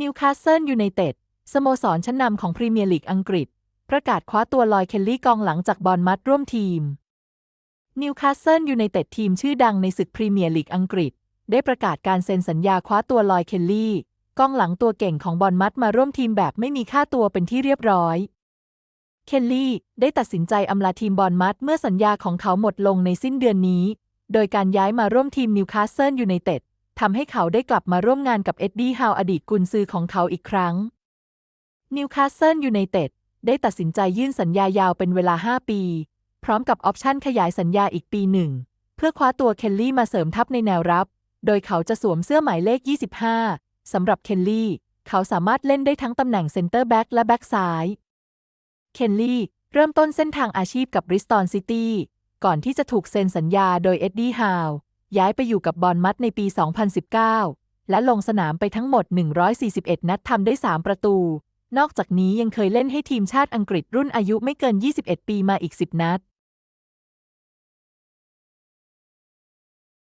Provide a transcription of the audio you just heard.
นิวคาสเซิลยูไนเต็ดสโมสรชั้นนำของพรีเมียร์ลีกอังกฤษ ประกาศคว้าตัวลอยเคลลี่กองหลังจากบอลมัดร่วมทีมนิวคาสเซิลยูไนเต็ดทีมชื่อดังในศึกพรีเมียร์ลีกอังกฤษ ได้ประกาศการเซ็นสัญญาคว้าตัวลอยเคลลี่กองหลังตัวเก่งของบอลมัดมาร่วมทีมแบบไม่มีค่าตัวเป็นที่เรียบร้อย เคลลี่ได้ตัดสินใจอำลาทีมบอลมัดเมื่อสัญญาของเขาหมดลงในสิ้นเดือนนี้ โดยการย้ายมาร่วมทีมนิวคาสเซิลยูไนเต็ด ทำให้เขาได้กลับมาร่วมงานกับเอ็ดดี้ฮาวอดีตกุนซือของเขาอีกครั้ง นิวคาสเซิลยูไนเต็ดได้ตัดสินใจยื่นสัญญายาวเป็นเวลา 5 ปี พร้อมกับออปชั่นขยายสัญญาอีกปีหนึ่ง เพื่อคว้าตัวเคลลี่มาเสริมทัพในแนวรับ โดยเขาจะสวมเสื้อหมายเลข 25 สำหรับเคลลี่ เขาสามารถเล่นได้ทั้งตำแหน่งเซนเตอร์แบ็กและแบ็กซ้าย เคนลี่เริ่มต้นเส้นทางอาชีพกับบริสตอลซิตี้ก่อนที่จะถูกเซ็นสัญญาโดยเอ็ดดี้ฮาว ย้ายไปอยู่กับบอลมัดในปี 2019 และลงสนามไปทั้งหมด 141 นัดทำได้ 3 ประตู นอกจากนี้ยังเคยเล่นให้ทีมชาติอังกฤษรุ่นอายุไม่เกิน 21 ปีมาอีก 10 นัด